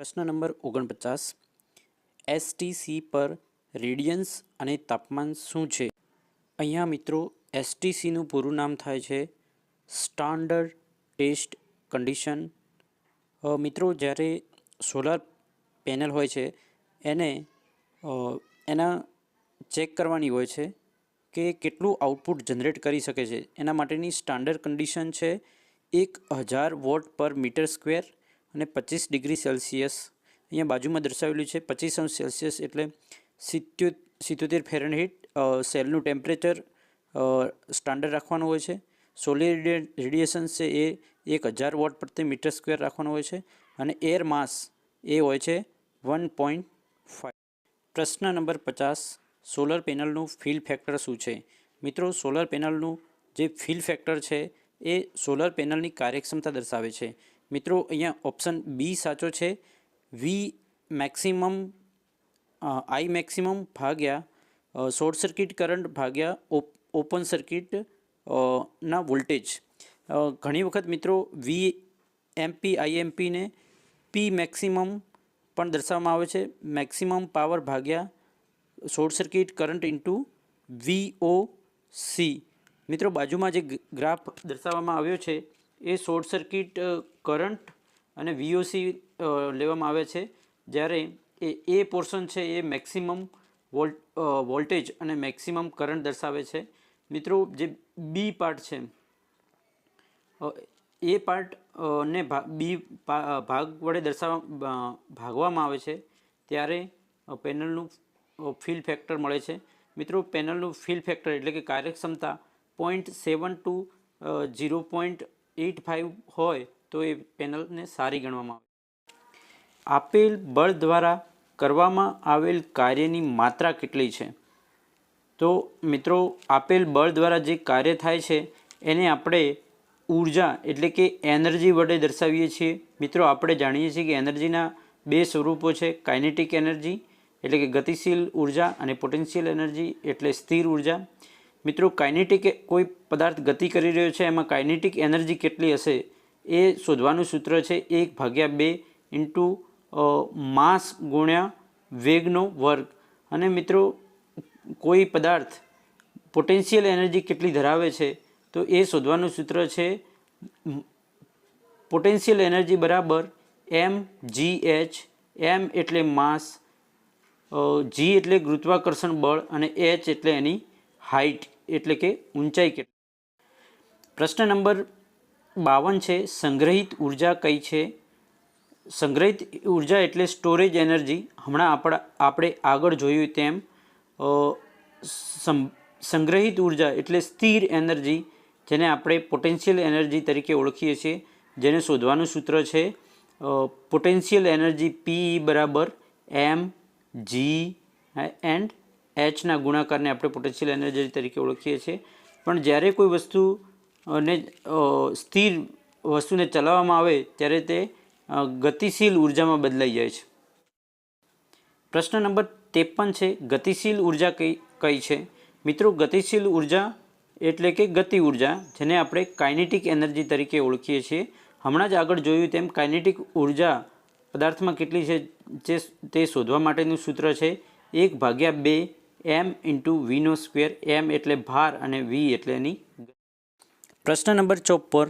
પ્રશ્ન નંબર ઓગણપચાસ. એસટીસી પર રેડિયન્સ અને તાપમાન શું છે? અહીંયા મિત્રો એસટીસીનું પૂરું નામ થાય છે સ્ટાન્ડર્ડ ટેસ્ટ કન્ડિશન મિત્રો, જ્યારે સોલાર પેનલ હોય છે, એને એના ચેક કરવાની હોય છે કે કેટલું આઉટપુટ જનરેટ કરી શકે છે. એના માટેની સ્ટાન્ડર્ડ કન્ડિશન છે એક હજાર વોટ પર મીટર સ્ક્વેર અને પચીસ ડિગ્રી સેલ્સિયસ. અહીંયા બાજુમાં દર્શાવેલું છે પચીસ અંશ સેલ્સિયસ એટલે સિત્યો સિત્યોતેર ફેરનહીટ સેલનું ટેમ્પરેચર સ્ટાન્ડર્ડ રાખવાનું હોય છે. સોલર રેડિયેશન છે એ એક હજાર વોટ પ્રતિ મીટર સ્ક્વેર રાખવાનું હોય છે અને એર માસ એ હોય છે વન પોઈન્ટ ફાઇવ પ્રશ્ન નંબર પચાસ, સોલર પેનલનું ફિલ ફેક્ટર શું છે? મિત્રો, સોલર પેનલનું જે ફિલ ફેક્ટર છે એ સોલર પેનલની કાર્યક્ષમતા દર્શાવે છે. મિત્રો, અહીંયા ઓપ્શન બી સાચો છે. વી મેક્સિમમ આઈ મેક્સિમમ ભાગ્યા શોર્ટ સર્કિટ કરંટ ભાગ્યા ઓપ- ઓપન સર્કિટ ના વોલ્ટેજ ઘણી વખત મિત્રો વી એમપી આઈએમપીને પી મેક્સિમમ પણ દર્શાવવામાં આવે છે. મેક્સિમમ પાવર ભાગ્યા short circuit current into VO C મિત્રો, બાજુમાં જે ગ્રાફ દર્શાવવામાં આવ્યો છે એ શોર્ટ સર્કિટ કરંટ અને વીઓસી લેવામાં આવે છે. જ્યારે એ એ પોર્શન છે એ મેક્સિમમ વોલ્ટ વોલ્ટેજ અને મેક્સિમમ કરંટ દર્શાવે છે. મિત્રો, જે બી પાર્ટ છે એ પાર્ટ ને બી ભાગ વડે દર્શાવવા ભાગવામાં આવે છે, ત્યારે પેનલનું ફિલ ફેક્ટર મળે છે. મિત્રો, પેનલનું ફિલ ફેક્ટર એટલે કે કાર્યક્ષમતા point seven two zero point eight five હોય તો એ પેનલને સારી ગણવામાં આવે. આપેલ બળ દ્વારા કરવામાં આવેલ કાર્યની માત્રા કેટલી છે? તો મિત્રો, આપેલ બળ દ્વારા જે કાર્ય થાય છે, એને આપણે ઊર્જા એટલે કે એનર્જી વડે દર્શાવીએ છીએ. મિત્રો, આપણે જાણીએ છીએ કે એનર્જીના બે સ્વરૂપો છે, કાઇનેટિક એનર્જી એટલે કે ગતિશીલ ઊર્જા અને પોટેન્શિયલ એનર્જી એટલે સ્થિર ઊર્જા. મિત્રો કાઇનેટિક કોઈ પદાર્થ ગતિ કરી રહ્યો છે, એમાં કાઇનેટિક એનર્જી કેટલી હશે એ શોધવાનું સૂત્ર છે, એક ભાગ્યા બે ઇન્ટુ માસ ગુણ્યા વેગનો વર્ગ. અને મિત્રો, કોઈ પદાર્થ પોટેન્શિયલ એનર્જી કેટલી ધરાવે છે, તો એ શોધવાનું સૂત્ર છે પોટેન્શિયલ એનર્જી બરાબર એમ જી એચ એમ એટલે માસ જી એટલે ગુરુત્વાકર્ષણ બળ અને એચ એટલે એની હાઇટ એટલે કે ઊંચાઈ કેટલી પ્રશ્ન નંબર બાવન છે, સંગ્રહિત ઊર્જા કઈ છે? સંગ્રહિત ઊર્જા એટલે સ્ટોરેજ એનર્જી. હમણાં આપણા, આપણે આગળ જોયું તેમ સંગ્રહિત ઊર્જા એટલે સ્થિર એનર્જી, જેને આપણે પોટેન્શિયલ એનર્જી તરીકે ઓળખીએ છીએ, જેને શોધવાનું સૂત્ર છે પોટેન્શિયલ એનર્જી પી બરાબર એમ જી એન્ડ એચના ગુણાકારને આપણે પોટેન્શિયલ એનર્જી તરીકે ઓળખીએ છીએ. પણ જ્યારે કોઈ વસ્તુ અને સ્થિર વસ્તુને ચલાવવામાં આવે, ત્યારે તે ગતિશીલ ઉર્જામાં બદલાઈ જાય છે. પ્રશ્ન નંબર ત્રેપન છે, ગતિશીલ ઊર્જા કઈ કઈ છે? મિત્રો, ગતિશીલ ઊર્જા એટલે કે ગતિ ઊર્જા, જેને આપણે કાઇનેટિક એનર્જી તરીકે ઓળખીએ છીએ. હમણાં જ આગળ જોયું તેમ કાઇનેટિક ઊર્જા પદાર્થમાં કેટલી છે, જે તે શોધવા માટેનું સૂત્ર છે, એક ભાગ્યા બે એમ ઇન્ટુ વીનો સ્ક્વેર એમ એટલે ભાર અને વી એટલે એની પ્રશ્ન નંબર ચોપન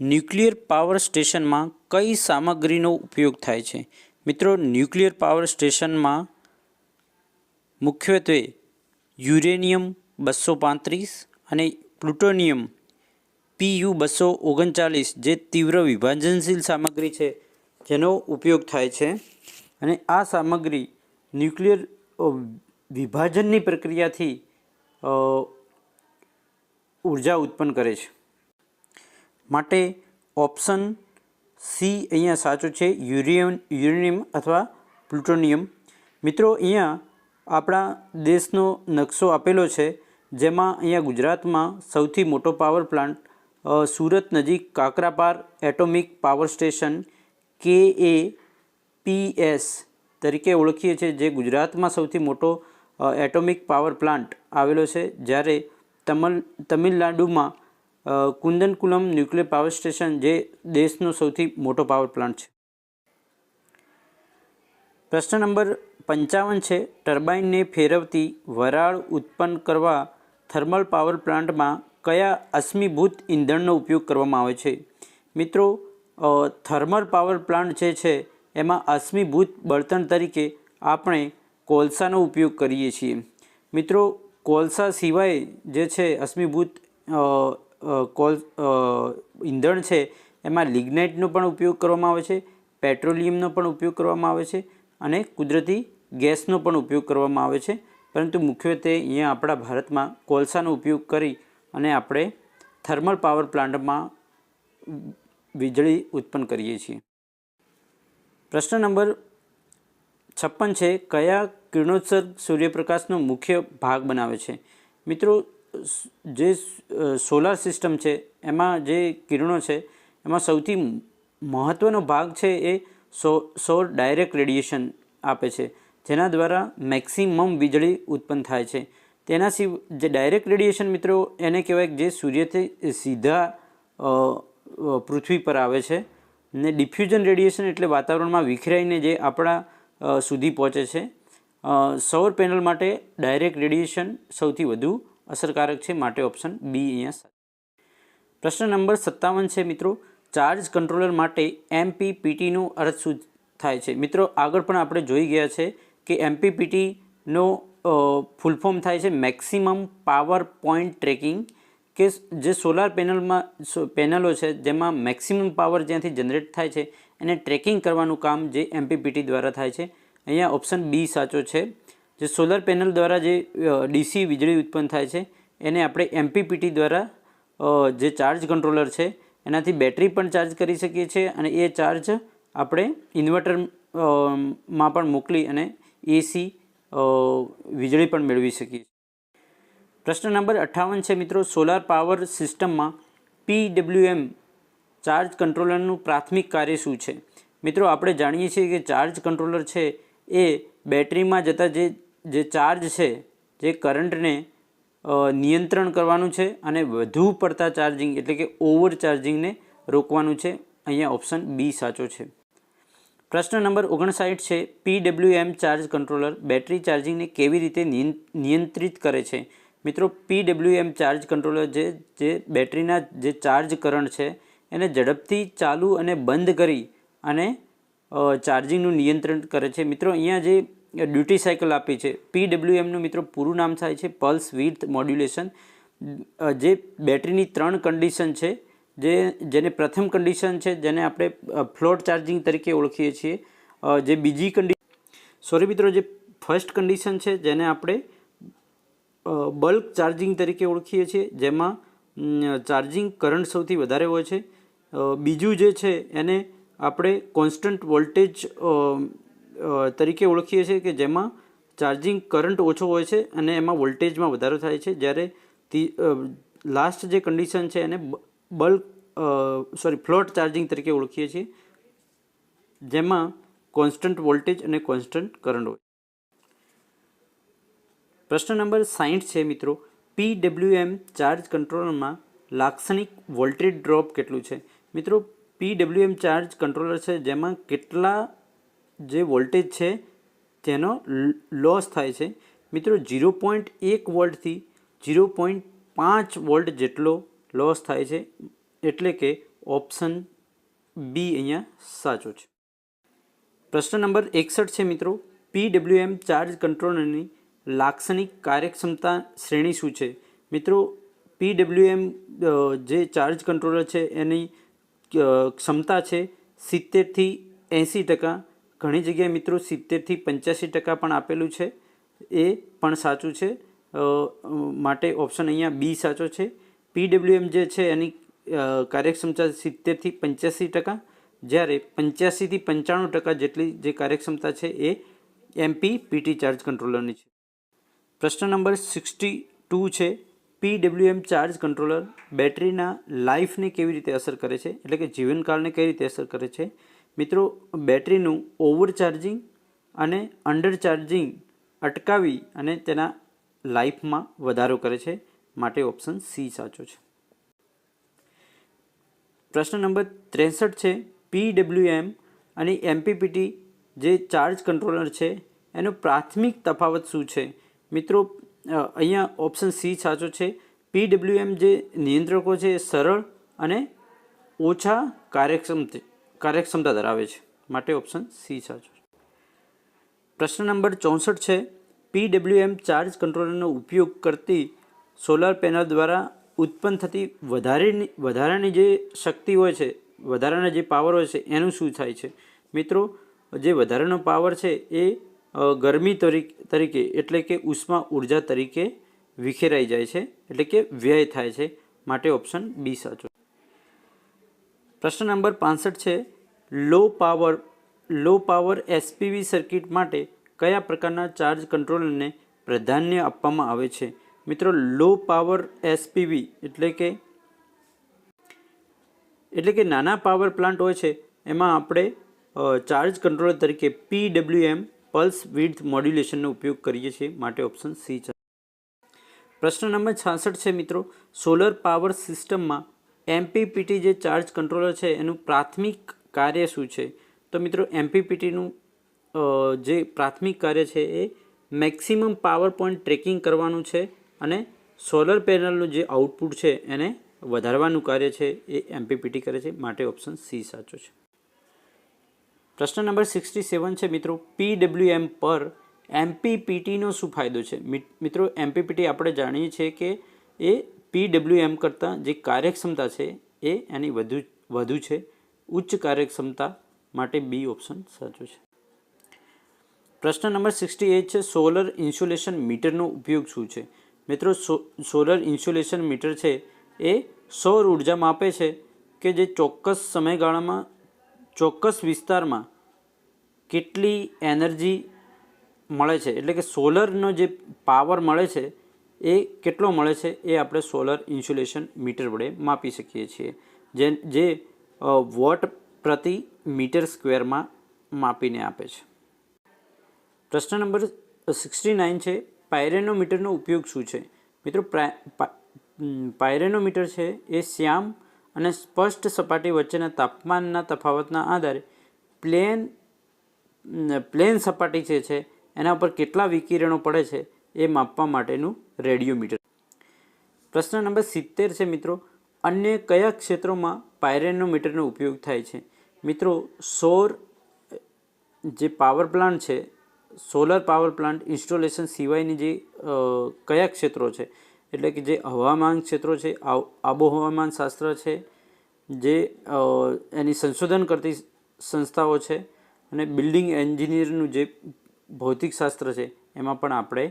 ન્યુક્લિયર પાવર સ્ટેશનમાં કઈ સામગ્રીનો ઉપયોગ થાય છે? મિત્રો, ન્યુક્લિયર પાવર સ્ટેશનમાં મુખ્યત્વે યુરેનિયમ બસો પાંત્રીસ અને પ્લુટોનિયમ પીયુ બસો ઓગણચાલીસ જે તીવ્ર વિભાજનશીલ સામગ્રી છે, જેનો ઉપયોગ થાય છે. અને આ સામગ્રી ન્યુક્લિયર વિભાજનની પ્રક્રિયાથી ઊર્જા ઉત્પન્ન કરે છે. માટે ઓપ્શન સી અહીંયા સાચું છે યુરિયન યુરેનિયમ અથવા પ્લુટોનિયમ. મિત્રો, અહીંયા આપણા દેશનો નકશો આપેલો છે, જેમાં અહીંયા ગુજરાતમાં સૌથી મોટો પાવર પ્લાન્ટ સુરત નજીક કાકરાપાર એટોમિક પાવર સ્ટેશન, કે એ પીએસ તરીકે ઓળખીએ છીએ, જે ગુજરાતમાં સૌથી મોટો એટોમિક પાવર પ્લાન્ટ આવેલો છે જ્યારે તમલ, તમિલનાડુમાં કુંદનકુલમ ન્યુક્લિયર પાવર સ્ટેશન જે દેશનો સૌથી મોટો પાવર પ્લાન્ટ છે. પ્રશ્ન નંબર પંચાવન છે, ટર્બાઇનને ફેરવતી વરાળ ઉત્પન્ન કરવા થર્મલ પાવર પ્લાન્ટમાં કયા અશ્મિભૂત ઇંધણનો ઉપયોગ કરવામાં આવે છે? મિત્રો થર્મલ પાવર પ્લાન્ટ જે છે, એમાં અશ્મિભૂત બળતણ તરીકે આપણે કોલસાનો ઉપયોગ કરીએ છીએ. મિત્રો, કોલસા સિવાય જે છે, અશ્મિભૂત કોલ ઈંધણ છે, એમાં લિગ્નાઇટનો પણ ઉપયોગ કરવામાં આવે છે, પેટ્રોલિયમનો પણ ઉપયોગ કરવામાં આવે છે અને કુદરતી ગેસનો પણ ઉપયોગ કરવામાં આવે છે. પરંતુ મુખ્યત્વે અહીંયા આપણા ભારતમાં કોલસાનો ઉપયોગ કરી અને આપણે થર્મલ પાવર પ્લાન્ટમાં વીજળી ઉત્પન્ન કરીએ છીએ. પ્રશ્ન નંબર છપ્પન છે, કયા કિરણોત્સર્ગ સૂર્યપ્રકાશનો મુખ્ય ભાગ બનાવે છે? મિત્રો જે સોલાર સિસ્ટમ છે, એમાં જે કિરણો છે, એમાં સૌથી મહત્ત્વનો ભાગ છે એ સો સૌર ડાયરેક્ટ રેડિયેશન આપે છે, જેના દ્વારા મેક્સિમમ વીજળી ઉત્પન્ન થાય છે. તેના સિવ, જે ડાયરેક્ટ રેડિયેશન મિત્રો, એને કહેવાય જે સૂર્યથી સીધા પૃથ્વી પર આવે છે. ને ડિફ્યુઝન રેડિયેશન એટલે વાતાવરણમાં વિખેરાઈને જે આપણા સુધી પહોંચે છે. સૌર પેનલ માટે ડાયરેક્ટ રેડિયેશન સૌથી વધુ અસરકારક છે માટે ઓપ્શન બી અહીંયા. પ્રશ્ન નંબર સત્તાવન છે મિત્રો. ચાર્જ કંટ્રોલર માટે એમપીપીટીનો અર્થ શું થાય છે? મિત્રો, આગળ પણ આપણે જોઈ ગયા છે કે એમપીપીટીનો ફૂલ ફોર્મ થાય છે મેક્સિમમ પાવર પોઈન્ટ ટ્રેકિંગ કે જે સોલાર પેનલમાં પેનલો છે જેમાં મેક્સિમમ પાવર જ્યાંથી જનરેટ થાય છે એને ટ્રેકિંગ કરવાનું કામ જે એમપીપીટી દ્વારા થાય છે, અહીંયા ઓપ્શન બી સાચો છે. જે સોલર પેનલ દ્વારા જે ડીસી વીજળી ઉત્પન્ન થાય છે, એને આપણે એમપીપીટી દ્વારા જે ચાર્જ કંટ્રોલર છે, એનાથી બેટરી પણ ચાર્જ કરી શકીએ છીએ અને એ ચાર્જ આપણે ઇન્વર્ટરમાં પણ મોકલી અને એસી વીજળી પણ મેળવી શકીએ પ્રશ્ન નંબર અઠ્ઠાવન છે મિત્રો સોલાર પાવર સિસ્ટમમાં પીડબ્લ્યુએમ ચાર્જ કંટ્રોલરનું પ્રાથમિક કાર્ય શું છે? મિત્રો, આપણે જાણીએ છીએ કે ચાર્જ કંટ્રોલર છે એ બેટરીમાં જતા જે જે ચાર્જ છે, જે કરંટને નિયંત્રણ કરવાનું છે અને વધુ પડતા ચાર્જિંગ એટલે કે ઓવર ચાર્જિંગને રોકવાનું છે. અહીંયા ઓપ્શન બી સાચો છે. પ્રશ્ન નંબર ઓગણસાઠ છે, પીડબ્લ્યુએમ ચાર્જ કંટ્રોલર બેટરી ચાર્જિંગને કેવી રીતે નિયં- નિયંત્રિત કરે છે? મિત્રો, પીડબ્લ્યુએમ ચાર્જ કંટ્રોલર જે જે બેટરીના જે ચાર્જ કરંટ છે એને ઝડપથી ચાલુ અને બંધ કરી અને ચાર્જિંગનું નિયંત્રણ કરે છે. મિત્રો, અહીંયા જે ડ્યુટી સાયકલ આપી છે પીડબ્લ્યુએમનું મિત્રો પૂરું નામ થાય છે, પલ્સ વિથ મોડ્યુલેશન. જે બેટરીની ત્રણ કન્ડિશન છે, જે, જેને પ્રથમ કન્ડિશન છે, જેને આપણે ફ્લોટ ચાર્જિંગ તરીકે ઓળખીએ છીએ. જે બીજી કન્ડિ સોરી મિત્રો, જે ફર્સ્ટ કન્ડિશન છે, જેને આપણે બલ્ક ચાર્જિંગ તરીકે ઓળખીએ છીએ, જેમાં ચાર્જિંગ કરંટ સૌથી વધારે હોય છે. બીજું જે છે, એને આપણે કોન્સ્ટન્ટ વોલ્ટેજ તરીકે ઓળખીએ છીએ કે જેમાં ચાર્જિંગ કરંટ ઓછો હોય છે અને એમાં વોલ્ટેજમાં વધારો થાય છે. જ્યારે લાસ્ટ જે કન્ડિશન છે એને બલ્ક સોરી ફ્લોટ ચાર્જિંગ તરીકે ઓળખીએ છીએ, જેમાં કોન્સ્ટન્ટ વોલ્ટેજ અને કોન્સ્ટન્ટ કરંટ હોય પ્રશ્ન નંબર સાઠ છે મિત્રો. પીડબ્લ્યુએમ ચાર્જ કંટ્રોલરમાં લાક્ષણિક વોલ્ટેજ ડ્રોપ કેટલું છે? મિત્રો પીડબ્લ્યુએમ ચાર્જ કંટ્રોલર છે, જેમાં કેટલા જે વોલ્ટેજ છે તેનો લોસ થાય છે. મિત્રો ઝીરો પોઈન્ટ એક વોલ્ટથી ઝીરો પોઈન્ટ પાંચ વોલ્ટ જેટલો લોસ થાય છે, એટલે કે ઓપ્શન બી અહીંયા સાચો છે. પ્રશ્ન નંબર એકસઠ છે, મિત્રો. પીડબ્લ્યુએમ ચાર્જ કંટ્રોલરની લાક્ષણિક કાર્યક્ષમતા શ્રેણી શું છે? મિત્રો પીડબ્લ્યુએમ જે ચાર્જ કંટ્રોલર છે, એની ક્ષમતા છે સિત્તેરથી એંસી ટકા. ઘણી જગ્યાએ મિત્રો સિત્તેરથી પંચ્યાસી ટકા પણ આપેલું છે. એ પણ સાચું છે. માટે ઓપ્શન અહીંયા બી સાચો છે. પીડબ્લ્યુએમ જે છે એની કાર્યક્ષમતા સિત્તેરથી પંચ્યાસી ટકા. જ્યારે પંચ્યાસીથી પંચાણું ટકા જેટલી જે કાર્યક્ષમતા છે એ એમપી પીટી ચાર્જ કંટ્રોલરની છે. પ્રશ્ન નંબર સિક્સટી ટુ છે. પીડબ્લ્યુએમ ચાર્જ કંટ્રોલર બેટરીના લાઈફને કેવી રીતે અસર કરે છે? એટલે કે જીવનકાળને કઈ રીતે અસર કરે છે? મિત્રો, બેટરીનું ઓવર ચાર્જિંગ અને અંડર ચાર્જિંગ અટકાવી અને તેના લાઈફમાં વધારો કરે છે માટે ઓપ્શન સી સાચો છે. પ્રશ્ન નંબર ત્રેસઠ છે, પીડબ્લ્યુએમ અને એમપીપીટી જે ચાર્જ કંટ્રોલર છે, એનો પ્રાથમિક તફાવત શું છે? મિત્રો અહીંયા ઓપ્શન સી સાચો છે. પીડબ્લ્યુએમ જે નિયંત્રકો છે એ સરળ અને ઓછા કાર્યક્ષમ કાર્યક્ષમતા ધરાવે છે. માટે ઓપ્શન સી સાચો પ્રશ્ન નંબર ચોસઠ છે પીડબ્લ્યુએમ ચાર્જ કંટ્રોલરનો ઉપયોગ કરતી સોલાર પેનલ દ્વારા ઉત્પન્ન થતી વધારેની, વધારાની જે શક્તિ હોય છે, વધારાના જે પાવર હોય છે, એનું શું થાય છે? મિત્રો, જે વધારાનો પાવર છે એ ગરમી તરીકે તરીકે એટલે કે ઉષ્મા ઊર્જા તરીકે વિખેરાઈ જાય છે, એટલે કે વ્યય થાય છે, માટે ઓપ્શન બી સાચો પ્રશ્ન નંબર પાસઠ છે, low power low power SPV circuit માટે કયા પ્રકારના ચાર્જ કંટ્રોલરને પ્રાધાન્ય આપવામાં આવે છે? મિત્રો, લો પાવર એસપીવી એટલે કે એટલે કે નાના પાવર પ્લાન્ટ હોય છે, એમાં આપણે ચાર્જ કંટ્રોલર તરીકે પીડબ્લ્યુએમ પલ્સ વિડ્થ મોડ્યુલેશનનો ઉપયોગ કરીએ છીએ માટે ઓપ્શન સી છે. પ્રશ્ન નંબર છાસઠ છે મિત્રો. સોલર પાવર સિસ્ટમમાં એમપીપીટી જે ચાર્જ કંટ્રોલર છે, એનું પ્રાથમિક કાર્ય શું છે? તો મિત્રો, એમપીપીટીનું જે પ્રાથમિક કાર્ય છે એ મેક્સિમમ પાવર પોઈન્ટ ટ્રેકિંગ કરવાનું છે અને સોલર પેનલનું જે આઉટપુટ છે એને વધારવાનું કાર્ય છે એ એમપીપીટી કરે છે માટે ઓપ્શન સી સાચો છે. પ્રશ્ન નંબર સિક્સટી સેવન છે, મિત્રો. પીડબ્લ્યુએમ પર એમપીપીટીનો શું ફાયદો છે? મિત- મિત્રો એમપીપીટી આપણે જાણીએ છીએ કે એ પીડબ્લ્યુએમ કરતાં જે કાર્યક્ષમતા છે, એ એની વધુ વધુ છે. ઉચ્ચ કાર્યક્ષમતા માટે બી ઓપ્શન સાચું છે. પ્રશ્ન નંબર સિક્સટી એટ છે, સોલર ઇન્સ્યુલેશન મીટરનો ઉપયોગ શું છે? મિત્રો સોલર ઇન્સ્યુલેશન મીટર છે, એ સૌર ઊર્જા માપે છે કે જે ચોક્કસ સમયગાળામાં ચોક્કસ વિસ્તારમાં કેટલી એનર્જી મળે છે? એટલે કે સોલરનો જે પાવર મળે છે, એ કેટલો મળે છે? એ આપણે સોલર ઇન્સ્યુલેશન મીટર વડે માપી શકીએ છીએ. જે જે વોટ પ્રતિ મીટર સ્ક્વેરમાં માપીને આપે છે. પ્રશ્ન નંબર સિક્સટી નાઇન છે, પાયરેનોમીટરનો ઉપયોગ શું છે? મિત્રો પાયરેનોમીટર છે એ શ્યામ અને સ્પષ્ટ સપાટી વચ્ચેના તાપમાનના તફાવતના આધારે પ્લેન પ્લેન સપાટી જે છે, એના પર કેટલા વિકિરણો પડે છે, એ માપવા માટેનું રેડિયોમીટર. પ્રશ્ન નંબર સિત્તેર છે મિત્રો, અન્ય કયા ક્ષેત્રોમાં પાયરેનોમીટરનો ઉપયોગ થાય છે? મિત્રો, સૌર, જે પાવર પ્લાન્ટ છે, સોલર પાવર પ્લાન્ટ ઇન્સ્ટોલેશન સિવાયની જે કયા ક્ષેત્રો છે એટલે કે જે હવામાન ક્ષેત્રો છે આબોહવામાન શાસ્ત્ર છે, જે એની સંશોધન કરતી સંસ્થાઓ છે અને બિલ્ડિંગ એન્જિનિયરનું જે ભૌતિક શાસ્ત્ર છે, એમાં પણ આપણે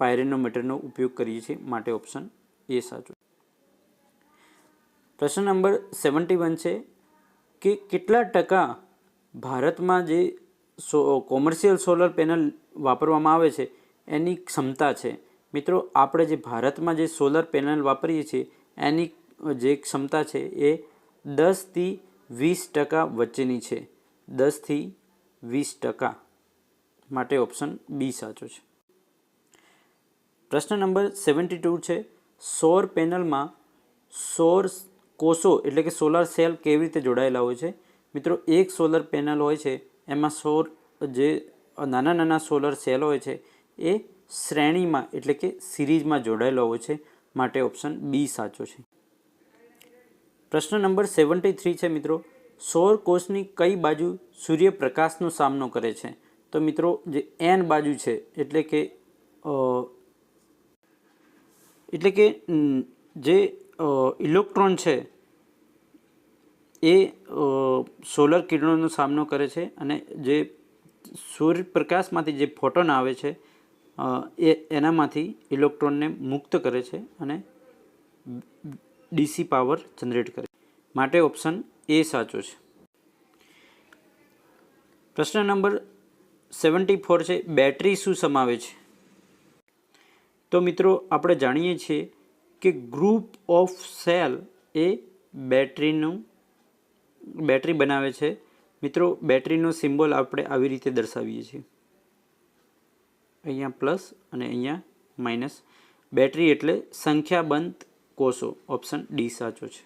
પાયરેનોમીટરનો ઉપયોગ કરીએ છીએ માટે ઓપ્શન એ સાચું પ્રશ્ન નંબર સેવન્ટી વન છે કે કેટલા ટકા ભારતમાં જે સો, કોમર્શિયલ સોલર પેનલ વાપરવામાં આવે છે, એની ક્ષમતા છે? મિત્રો, આપણે જે ભારતમાં જે સોલર પેનલ વાપરીએ છીએ, એની જે ક્ષમતા છે એ દસથી વીસ ટકા વચ્ચેની છે. દસથી વીસ ટકા માટે ઓપ્શન બી સાચો છે. પ્રશ્ન નંબર સેવન્ટી ટુ છે સૌર પેનલમાં સૌર કોષો એટલે કે સોલાર સેલ કેવી રીતે જોડાયેલા હોય છે? મિત્રો, એક સોલર પેનલ હોય છે, એમાં સૌર જે નાના નાના સોલર સેલ હોય છે, એ શ્રેણીમાં એટલે કે સિરીઝમાં જોડાયેલો હોય છે માટે ઓપ્શન બી સાચો છે. પ્રશ્ન નંબર સેવન્ટી થ્રી છે મિત્રો. સૌર કોષની કઈ બાજુ સૂર્યપ્રકાશનો સામનો કરે છે? તો મિત્રો, જે એન બાજુ છે, એટલે કે એટલે કે જે ઇલેક્ટ્રોન છે, એ સોલર કિરણોનો સામનો કરે છે અને જે સૂર્યપ્રકાશમાંથી જે ફોટોન આવે છે એ એનામાંથી ઇલેક્ટ્રોનને મુક્ત કરે છે અને ડીસી પાવર જનરેટ કરે માટે ઓપ્શન એ સાચો છે. પ્રશ્ન નંબર સેવન્ટી ફોર છે, બેટરી શું સમાવે છે? તો મિત્રો, આપણે જાણીએ છીએ કે ગ્રુપ ઓફ સેલ એ બેટરીનું, બેટરી બનાવે છે. મિત્રો, બેટરીનો સિમ્બોલ આપણે આવી રીતે દર્શાવીએ છીએ. અહીંયા પ્લસ અને અહીંયા માઇનસ બેટરી એટલે સંખ્યાબંધ કોષો. ઓપ્શન ડી સાચો છે.